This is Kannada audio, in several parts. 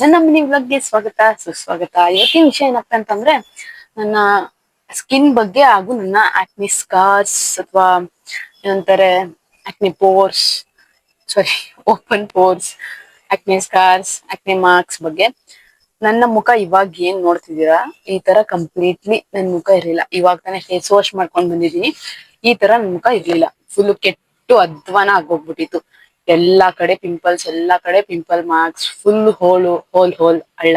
ನನ್ನ ಮಿನಿ ವ್ಲಾಗ್ಗೆ ಸ್ವಾಗತ, ಸುಸ್ವಾಗತ. ಇವತ್ತಿನ ವಿಷಯ ಏನಪ್ಪ ಅಂತಂದ್ರೆ, ನನ್ನ ಸ್ಕಿನ್ ಬಗ್ಗೆ ಹಾಗೂ ನನ್ನ ಆಕ್ನಿ ಸ್ಕಾರ್ಸ್ ಅಥವಾ ಏನಂತಾರೆ acne pores sorry open pores acne scars acne marks ಬಗ್ಗೆ ನನ್ನ ಮುಖ ಇವಾಗ ಏನ್ ನೋಡ್ತಿದ್ದೀರಾ? ಈ ತರ ಕಂಪ್ಲೀಟ್ಲಿ ನನ್ ಮುಖ ಇರಲಿಲ್ಲ. ಇವಾಗ ತಾನೇ ಫೇಸ್ ವಾಶ್ ಮಾಡ್ಕೊಂಡ್ ಬಂದಿದೀನಿ ಈ ತರ ನನ್ ಮುಖ ಇರ್ಲಿಲ್ಲ. ಫುಲ್ ಕೆಟ್ಟು ಅಧ್ವಾನ ಆಗೋಗ್ಬಿಟ್ಟಿತ್ತು. ಎಲ್ಲಾ ಕಡೆ ಪಿಂಪಲ್ಸ್ ಎಲ್ಲಾ ಕಡೆ pimple marks full hole hole hole ಹಳ್ಳ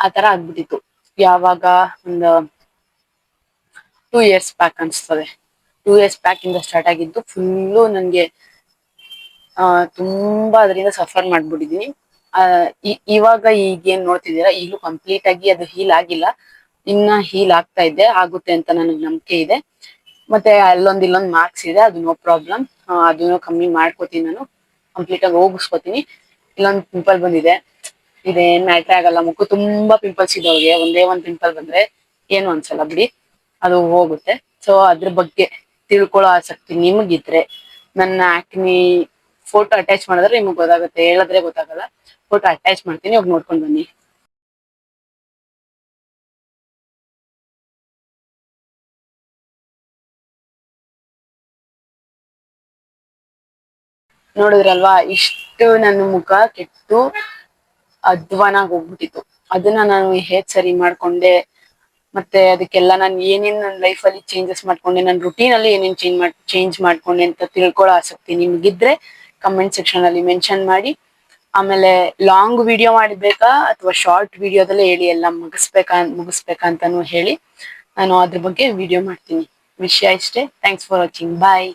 ಆತರ ತರ ಆಗ್ಬಿಟ್ಟಿತ್ತು. ಯಾವಾಗ ಒಂದು ಟೂ ಇಯರ್ಸ್ ಪ್ಯಾಕ್ ಅನ್ಸ್ತದೆ. ಟೂ ಇಯರ್ಸ್ ಪ್ಯಾಕ್ ಇಂದ ಸ್ಟಾರ್ಟ್ ಆಗಿದ್ದು ಫುಲ್ಲು ನನಗೆ ತುಂಬಾ ಅದರಿಂದ ಸಫರ್ ಮಾಡ್ಬಿಟ್ಟಿದೀನಿ ಇವಾಗ ಈಗ ಏನ್ ನೋಡ್ತಿದ್ದೀರಾ? ಈಗಲೂ ಕಂಪ್ಲೀಟ್ ಆಗಿ ಅದು ಹೀಲ್ ಆಗಿಲ್ಲ. ಇನ್ನ ಹೀಲ್ ಆಗ್ತಾ ಇದೆ. ಆಗುತ್ತೆ ಅಂತ ನನಗೆ ನಂಬಿಕೆ ಇದೆ. ಮತ್ತೆ ಅಲ್ಲೊಂದ್ ಇಲ್ಲೊಂದ್ ಮಾರ್ಕ್ಸ್ ಇದೆ. ಅದು ನೋ ಪ್ರಾಬ್ಲಮ್ ಅದನ್ನು ಕಮ್ಮಿ ಮಾಡ್ಕೋತೀನಿ ನಾನು. ಕಂಪ್ಲೀಟ್ ಆಗಿ ಹೋಗಿಸ್ಕೋತೀನಿ ಇಲ್ಲೊಂದು ಪಿಂಪಲ್ ಬಂದಿದೆ. ಇದೇನ್ ಮ್ಯಾಟ್ರೆ ಆಗಲ್ಲ ಮುಖ ತುಂಬಾ ಪಿಂಪಲ್ಸ್ ಇದ್ದವ್ರಿಗೆ. ಒಂದೇ ಒಂದ್ ಪಿಂಪಲ್ ಬಂದ್ರೆ ಏನು ಅನ್ಸಲ್ಲ ಬಿಡಿ. ಅದು ಹೋಗುತ್ತೆ. ಸೊ ಅದ್ರ ಬಗ್ಗೆ ತಿಳ್ಕೊಳ್ಳೋ ಆಸಕ್ತಿ ನಿಮಗಿದ್ರೆ, ನನ್ನ ಆಕ್ನಿ ಫೋಟೋ ಅಟ್ಯಾಚ್ ಮಾಡಿದ್ರೆ ನಿಮಗೆ ಗೊತ್ತಾಗುತ್ತೆ. ಹೇಳಿದ್ರೆ ಗೊತ್ತಾಗಲ್ಲ. ಫೋಟೋ ಅಟ್ಯಾಚ್ ಮಾಡ್ತೀನಿ. ಹೋಗಿ ನೋಡ್ಕೊಂಡ್ ಬನ್ನಿ. ನೋಡಿದ್ರಲ್ವಾ, ಇಷ್ಟು ನನ್ನ ಮುಖ ಕೆಟ್ಟು ಅಧ್ವಾನಾಗ್ ಹೋಗ್ಬಿಟ್ಟಿತ್ತು. ಅದನ್ನ ನಾನು ಹೇಗ್ ಸರಿ ಮಾಡ್ಕೊಂಡೆ, ಮತ್ತೆ ಅದಕ್ಕೆಲ್ಲ ನಾನು ಏನೇನ್ ನನ್ನ ಲೈಫ್ ಅಲ್ಲಿ ಚೇಂಜಸ್ ಮಾಡ್ಕೊಂಡೆ, ನನ್ನ ರುಟೀನ್ ಅಲ್ಲಿ ಏನೇನ್ ಚೇಂಜ್ ಮಾಡ್ ಚೇಂಜ್ ಮಾಡ್ಕೊಂಡೆ ಅಂತ ತಿಳ್ಕೊಳ್ಳೋ ಆಸಕ್ತಿ ನಿಮ್ಗಿದ್ರೆ ಕಮೆಂಟ್ ಸೆಕ್ಷನ್ ಅಲ್ಲಿ ಮೆನ್ಷನ್ ಮಾಡಿ. ಆಮೇಲೆ ಲಾಂಗ್ ವಿಡಿಯೋ ಮಾಡಬೇಕಾ ಅಥವಾ ಶಾರ್ಟ್ ವಿಡಿಯೋದಲ್ಲೇ ಹೇಳಿ, ಎಲ್ಲ ಮುಗಿಸ್ಬೇಕಾ ಮುಗಿಸ್ಬೇಕಾ ಅಂತಾನು ಹೇಳಿ. ನಾನು ಅದ್ರ ಬಗ್ಗೆ ವಿಡಿಯೋ ಮಾಡ್ತೀನಿ. ವಿಷಯ ಇಷ್ಟೇ. Thanks for watching bye